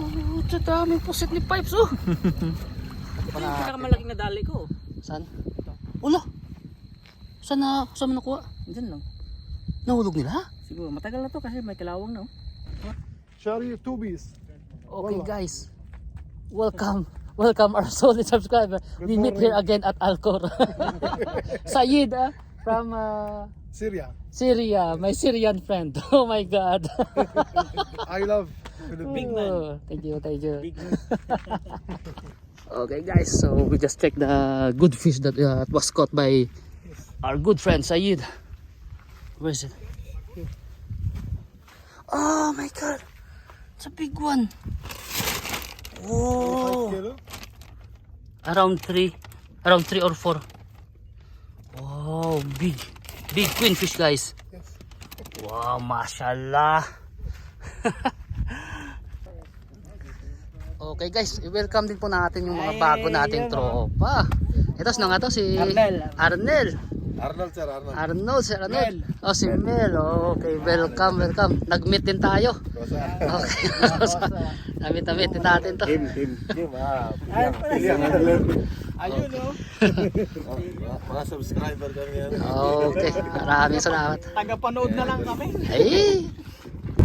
Oh, sa daming pusit ni Pipes oh. Ito yung pinakamalaking na dali ko. Saan? Ulo. Saan na, saan mo nakuha? Diyan lang. Nahulog nila? Siguro matagal na to kasi may kalawang na. oh. Shari tubies. Okay Wala. guys. Welcome. Welcome our solid subscriber. We meet here again at Alcor. Sayid ah, from uh, Syria. Syria, my Syrian friend. Oh my god. I love Philippines. Big man. Oh, Thank you, thank you. Big Okay guys, so we just checked the good fish that uh, was caught by our good friend Sayid. Where is it? Oh my god! It's a big one! Oh! Kilo? Around 3, around 3 or 4. Wow, big, big queen fish guys. Yes. Wow, mashallah. okay guys, welcome din po natin yung mga bago nating yun, tropa. Ito, sino nga to? Si Arnel. Arnel. Arnold sir, Arnold. Arnold, si Arnold. Mel. Oh, si Mel. Okay, welcome, welcome. Nag-meet din tayo. Okay. Namit-namit din natin to. Kim, Kim. Kim, ah. Ay, Pilihan Arnold. Ayun oh. Mga subscriber kami yan. Okay, maraming salamat. Taga-panood na lang kami. Ay,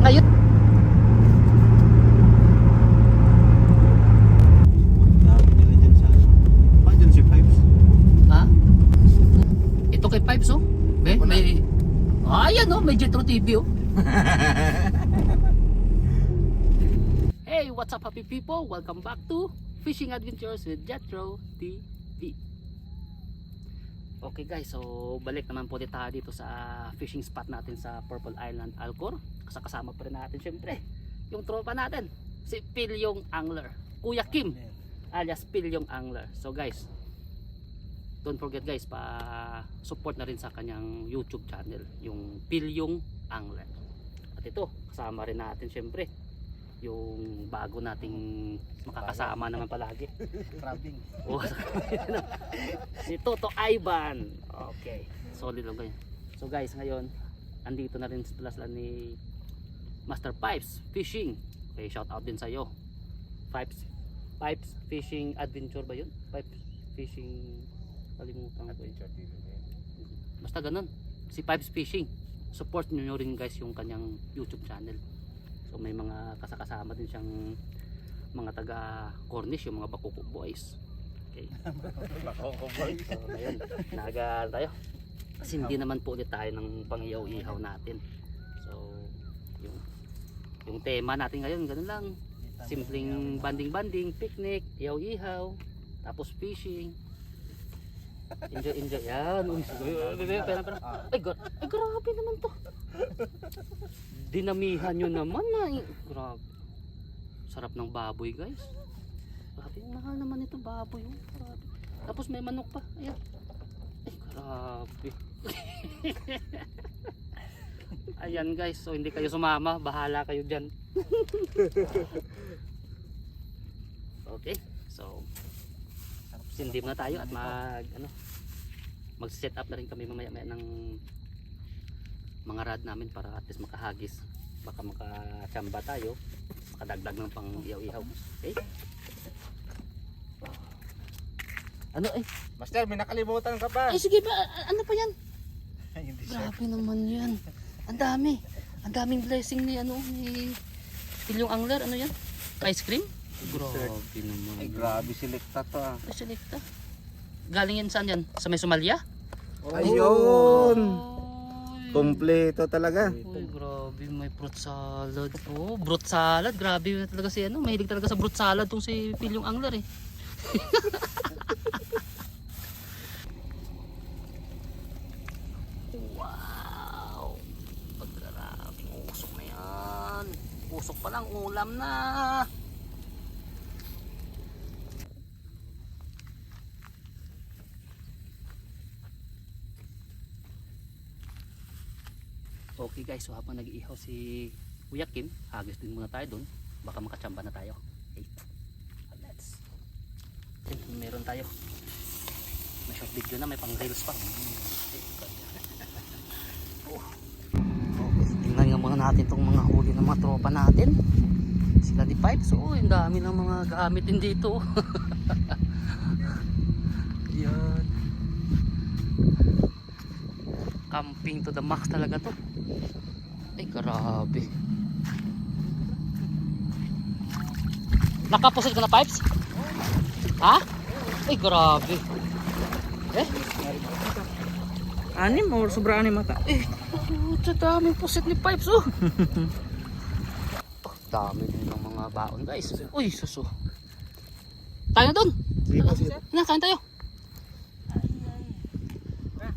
ngayon. Ha? Ito kay Pipes oh. May, may... Ah, yan oh, may Jetro TV oh. hey, what's up happy people? Welcome back to Fishing Adventures with Jetro TV. Okay guys, so balik naman po ulit tayo dito sa fishing spot natin sa Purple Island Alcor. Kasama pa rin natin syempre yung tropa natin, si Pilyong Angler. Kuya Kim, alias Pilyong Angler. So guys, don't forget guys pa support na rin sa kanyang YouTube channel yung Pilyong Angler. At ito kasama rin natin syempre yung bago nating makakasama naman palagi. Crabbing. oh, si Toto Ivan. Okay solid lang kayo. So guys ngayon andito na rin sila sila ni Master Pipes Fishing. Okay shout out din sa iyo Pipes Pipes Fishing Adventure ba yun? Pipes Fishing kalimutan ko yun basta ganun. Si Pipes Fishing. Support nyo rin guys yung kanyang YouTube channel. So may mga kasakasama din siyang mga taga Cornish yung mga Bakuko Boys. Okay. So ayun naga tayo. Kasi hindi naman po ulit tayo ng pangiyaw-ihaw natin. So yung yung tema natin ngayon ganun lang. Simpleng banding-banding picnic ihaw-ihaw tapos fishing Enjoy, enjoy. Yan. Uy, pera, pera. Ay, gar ay, grabe naman to. Dinamihan nyo naman na. Grabe. Sarap ng baboy, guys. Grabe, mahal naman ito baboy. Oh. Grabe. Tapos may manok pa. Ayan. Ay, grabe. Ayan guys, so hindi kayo sumama, bahala kayo dyan. okay, so sindim na tayo at mag ano mag set up na rin kami mamaya maya ng mga rad namin para at least makahagis. Baka makachamba tayo. Makadagdag ng pang ihaw-ihaw. Okay ano eh? Master, may nakalimutan ka pa. ay sige ba ano pa yan? Hindi grabe naman yan. Ang dami. Ang daming blessing ni ano ni Pilyong Angler. Ano yan? Ice cream grabe naman Ay, grabe selecta to ah. Ay, selecta. Galing yan saan yan? Sa may Somalia? Ayun! Ay, Kompleto talaga. Uy, grabe. May fruit salad. Oh, fruit salad. Grabe na talaga si ano. Mahilig talaga sa fruit salad tong si Pilyong Angler eh. wow! Pagkarami. Usok na yan. Usok pa lang. Ulam na. Okay guys, so habang nag-iihaw si Kuya Kim, hagis din muna tayo doon. Baka makachamba na tayo. Okay. Let's. Then, meron tayo. May short video na, may pang reels pa. Okay. oh. Okay, tingnan nga muna natin itong mga huli ng mga tropa natin. Sila ni Pipes. Oh, ang dami ng mga gamit din dito. Yan. Camping to the max talaga to. Ay, grabe. Nakapusit ka na pipes? Ha? Ay, grabe. Eh? Anim or sobra anim mata? Eh, puta daming pusit ni Pipes oh. oh dami din ng mga baon guys. Uy, suso. Tayo na doon. Na, kain tayo.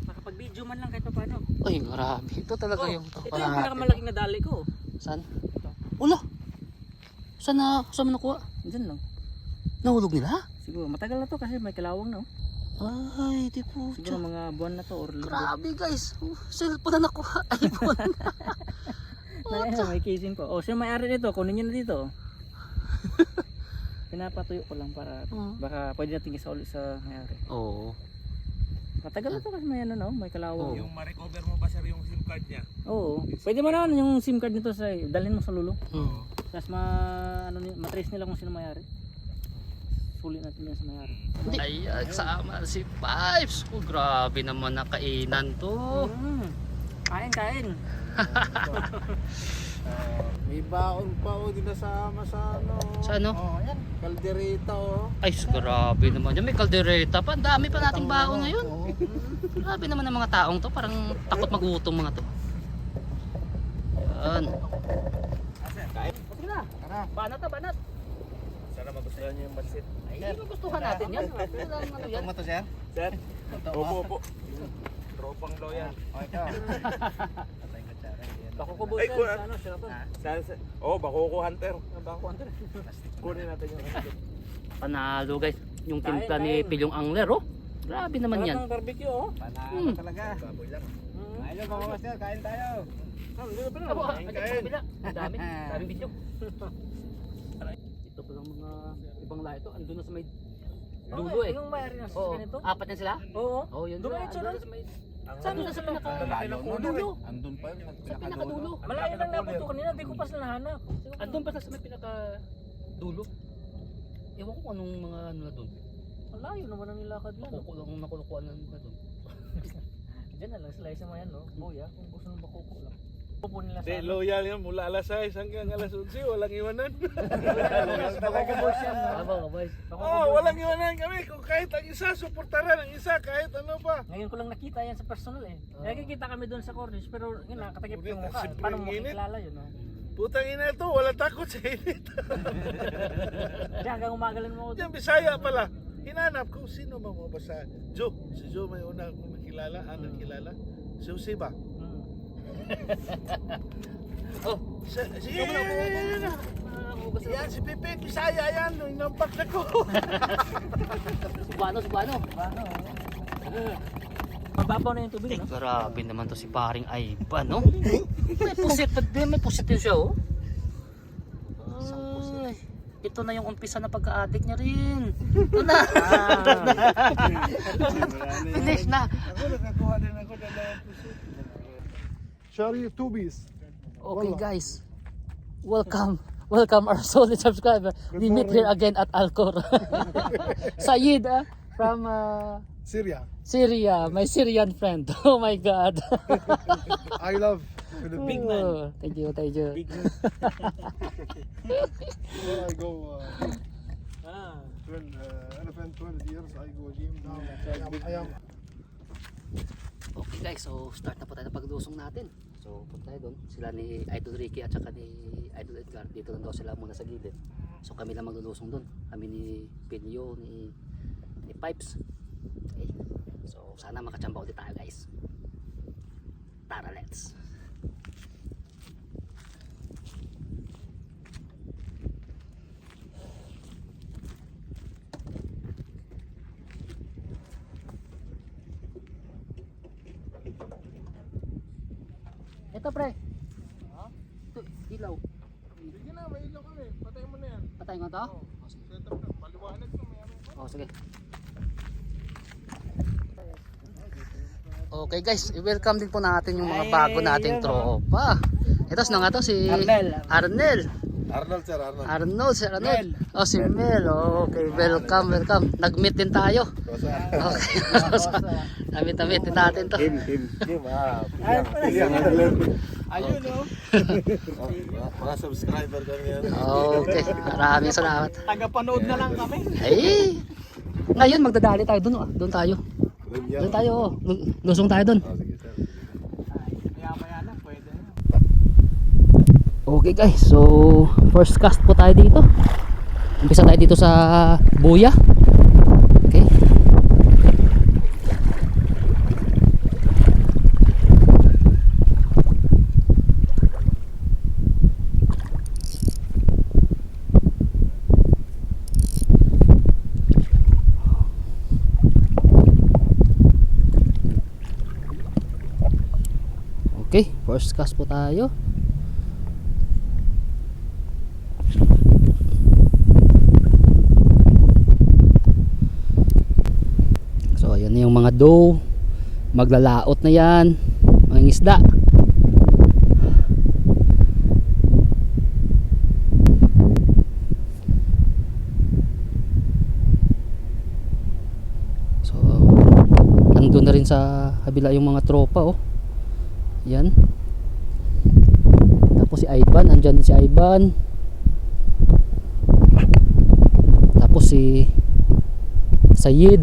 Makapag-video man lang kahit pa paano. Ay, grabe. Ito talaga yung Ito yung pinakamalaking nadali ko. Saan? Ula. Saan na, saan mo nakuha? Diyan lang. Nahulog nila? Siguro matagal na to kasi may kalawang na. oh. Ay, di po. Siguro mga buwan na to or linggo. Grabe guys. Oh, cellphone na nakuha. iPhone. Na, ayun, may casing po. Oh, sino may-ari nito? Kunin niyo na dito. Pinapatuyo ko lang para Oo. baka pwede natin isa ulit sa may-ari. Oo. Matagal na to kasi may ano no, may kalawang. Oo. ma-recover mo ba sir yung SIM card niya? Oo. Pwede mo naman yung SIM card nito sa dalhin mo sa lulo. Hmm. Tapos ma ano matrace nila kung sino may-ari. Sulit natin yan sa may-ari. Ay, ay, sama si Pipes. Oh, grabe naman na kainan to. Mm. Kain, kain. may baon pa o di nasama sa ano. Sa ano? Oh, yan. Kaldereta oh. Ay, grabe naman. Yan, may kaldereta pa. Ang dami pa nating baon ngayon. Grabe naman ang mga taong to. Parang takot magutom mga to. Yan. Sige na. Banat na, banat. Sana magustuhan niyo yung bansit. Ay, gustuhan natin yan. Ano yan. Ito mo to sir? Sir? Opo, opo. Tropang loyan. Okay ka. Patay ka tsara. Bako ko Ay, boss kun- yan. Ano, Sheraton. Oh, Bakuko Hunter. Bako Hunter. Kunin natin yung Panalo guys. Yung Kain, timpla ni kain. Pilyong Angler oh. Grabe naman yan. Talagang barbecue oh. Panalo Hmm. talaga. Baboy lang. Mm. Ayun mga master, kain tayo. Ah, hindi na pala. Abo, agad sa kabila. Ang dami. Daming video. Ito pa lang mga ibang lahi to. Andun na sa may dulo eh. Anong mayari ng Oo. sasakyan nito? Apat yan sila? Oo. Oh, yun Doon doon. kayo, Andun na sa may Saan doon sa pinaka dulo? nun eh. Andun pa yun. Sa pinakadulo. Malayo lang napot ko kanina, di ko pa sila nahanap. Andun pa sa may pinaka dulo. Ewan ko kung anong mga ano na doon. Malayo naman ang nilakad yan. no? Makukulang nakulukuan na na doon. Diyan na lang sila isa mo yan, no? Buya, kung gusto nang bakuko lang. Sa Di, ano. loyal yan mula alas 6 hanggang alas 11, walang iwanan. Bakuko boys yan, no? Aba, boys. Oh, walang iwanan kami. Kung kahit ang isa, suportaran ang isa, kahit ano pa. Ngayon ko lang nakita yan sa personal eh. Oo. Nakikita kami doon sa Cornish pero yun nakatagip Ulit, yung mukha. Paano mo makikilala yun, no? Putang ina ito, walang takot sa init. Kaya hanggang umagalan mo. Yan, Bisaya pala. Hinanap ko, sino ba mo ba sa Joe? Si Joe may una akong nakilala, ah, nakilala. Si Jose ba? Hmm. Oh, sige, yan, yan, yan, yan. Si Pepe, Bisaya yan. Nung nampak na ko. subano, subano. Sige. Mababaw na yung tubig, Eh, no? grabe naman to si paring Aiba, no? may pusit may pusit din siya, oh. Ay, ito na yung umpisa na pagka-addict niya rin. Ito na. Finish na. Ako nakakuha din ako ng Shari Tubis. Okay, guys. Welcome. Welcome our solid subscriber. We meet here again at Alcor. Sayid, ah, from uh, Syria. Syria, my Syrian friend. Oh my God. I love Philippines. Oh, thank you, thank you. Where I go uh, Ah. 12, uh, elephant 12 years, I go gym now. I am, I am Okay guys, so start na po tayo ng paglusong natin. So punta tayo doon. Sila ni Idol Ricky at saka ni Idol Edgar. Dito lang daw sila muna sa gilid. So kami lang maglulusong doon. Kami ni Pinyo, ni, ni Pipes. Okay. So sana makachamba ulit tayo guys. Tara let's. Ito pre. Ito, ilaw. Sige na, may ilaw kami. Patay mo na yan. Patay nga to? Set up na. Maliwanag na may ano. Oh, sige. Okay guys, i-welcome din po natin yung mga bago nating tropa. Ito, sino nga to? Si Arnel. Arnel. Arnold, sir, Arnold. Arnold, Sir Arnold. Oh, si Mel. Oh, okay, welcome, welcome. Nag-meet din tayo. Okay. Namit-namit din natin to. Kim, Kim. Kim, ah. Ayun. Oh, mga- subscriber kami yan. Okay, maraming salamat. Taga-panood na lang kami. Ay, ngayon magdadali tayo doon. Oh. Doon tayo. Doon tayo. Oh. Lu- Lusong tayo doon. Oh. Okay guys, so first cast po tayo dito. Umpisa tayo dito sa Buya. Okay. Okay, first cast po tayo. So ayan yung mga doe. Maglalaot na yan. Mga isda. So nandun na rin sa kabila yung mga tropa oh. Yan. Tapos si Ivan, andyan si Ivan. Tapos si Sayid.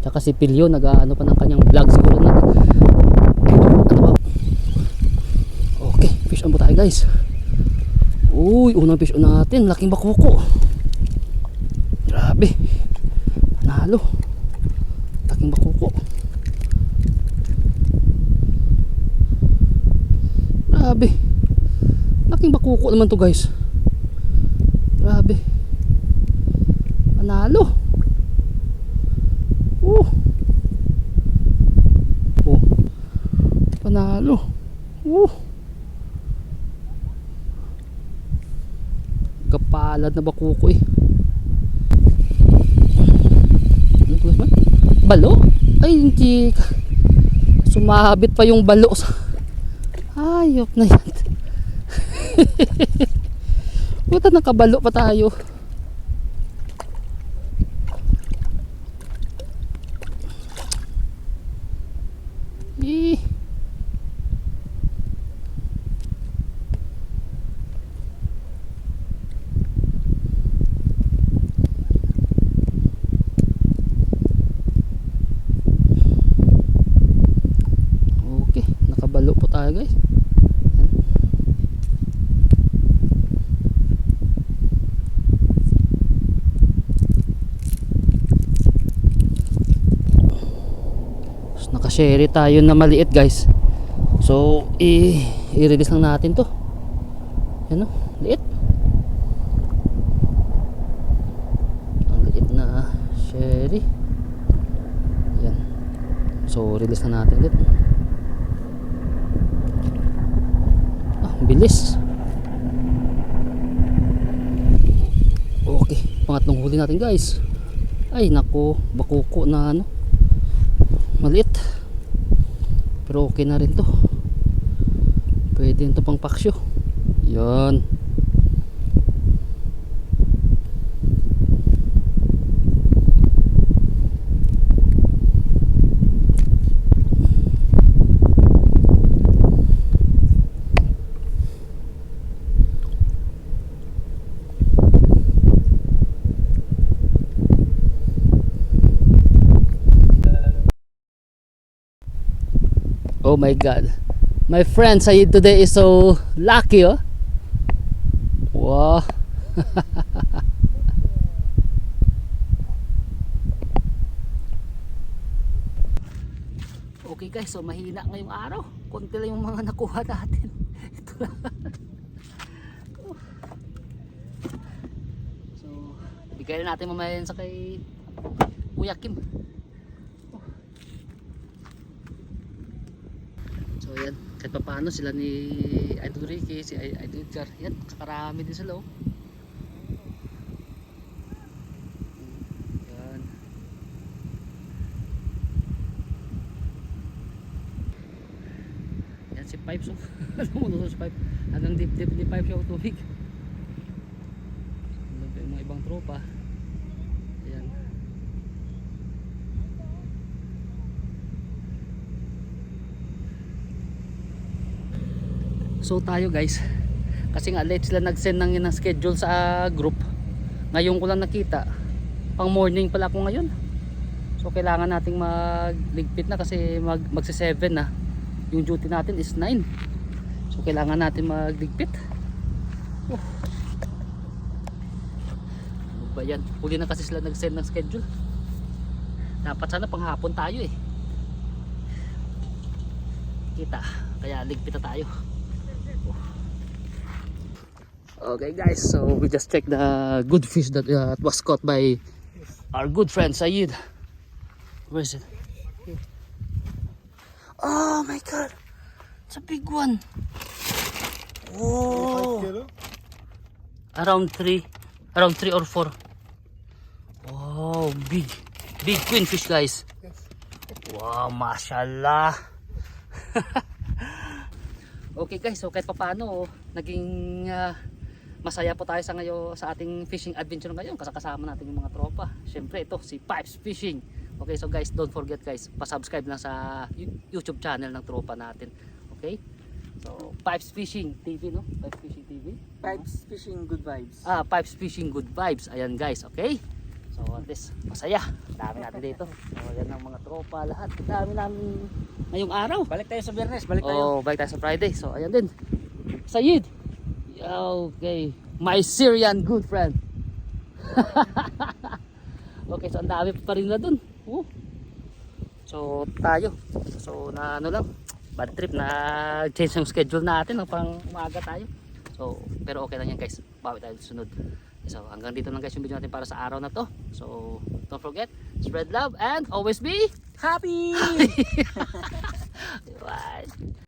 Tsaka si Pilyo nag-ano pa ng kanyang vlog siguro na. Ano ba? Okay fish on po tayo guys. Uy unang fish on natin. Laking bakuko grabe. Panalo laking bakuko grabe laking bakuko naman to guys grabe panalo Oh. Oh. Panalo. Oh. Kapalad na bakuko eh. Ano to? Balo? Ay hindi. Sumabit pa yung balo sa Ayop na yan. Buta nakabalo pa tayo. Eh. Okay, nakabalo po tayo guys. Yan. Nakashare tayo na maliit guys. So, i-release lang natin to. Yan o, liit. Ang liit na sherry. Yan. So, release na natin ulit. Ah, bilis. Okay, pangatlong huli natin guys. Ay, nako, bakuko na ano maliit pero okay na rin to. Pwede ito pang paksyo. Yan Oh my god. My friend Sayid today is so lucky, oh. Wow. okay guys, so mahina ngayong araw. Konti lang yung mga nakuha natin. Ito lang. so, bigay na natin mamaya sa kay Kuya Kim. Ayan, kahit pa paano sila ni Idol Ricky, si Idol Edgar. Ayan, kakarami din sila oh. Ayan. Ayan si Pipes oh. Alam mo si Pipes. Hanggang dip-dip ni Pipes oh, yung tubig. Alam ko yung mga ibang tropa. So tayo guys, kasi nga late sila nag-send ng, ng schedule sa group. Ngayon ko lang nakita. Pang morning pala ako ngayon. So kailangan nating magligpit na kasi mag magsi 7 na. Yung duty natin is 9. So kailangan natin magligpit. Ano ba yan? Huli na kasi sila nag-send ng schedule. Dapat sana panghapon tayo eh. Kita. Kaya ligpit na tayo. Okay guys, so we just checked the good fish that uh, was caught by our good friend Sayid. Where is it? Oh my god! It's a big one! Oh! Around 3. Around 3 or 4. Wow, big. Big queen fish guys. Wow, mashallah. okay guys, so kahit papaano, naging ah, masaya po tayo sa ngayon sa ating fishing adventure ngayon. Kasama natin yung mga tropa. Syempre ito si Pipes Fishing. Okay so guys don't forget guys pa-subscribe lang sa You- YouTube channel ng tropa natin. Okay? So Pipes Fishing TV no? Pipes Fishing TV Vibes, fishing, good vibes. ah Pipes Fishing Good Vibes. Ayan guys okay? So at least masaya. Dami natin dito. So yan ang mga tropa lahat. Dami namin ngayong araw. Balik tayo sa biyernes, balik tayo. Oh, balik tayo sa Friday. So, ayan din. Sayid. Okay. My Syrian good friend. okay, so ang dami pa rin na dun. Oh. So, tayo. So, na ano lang. Bad trip na change yung schedule natin. No? Pang umaga tayo. So, pero okay lang yan guys. Bawi tayo sunod. So, hanggang dito lang guys yung video natin para sa araw na to. So, don't forget, spread love and always be Happy!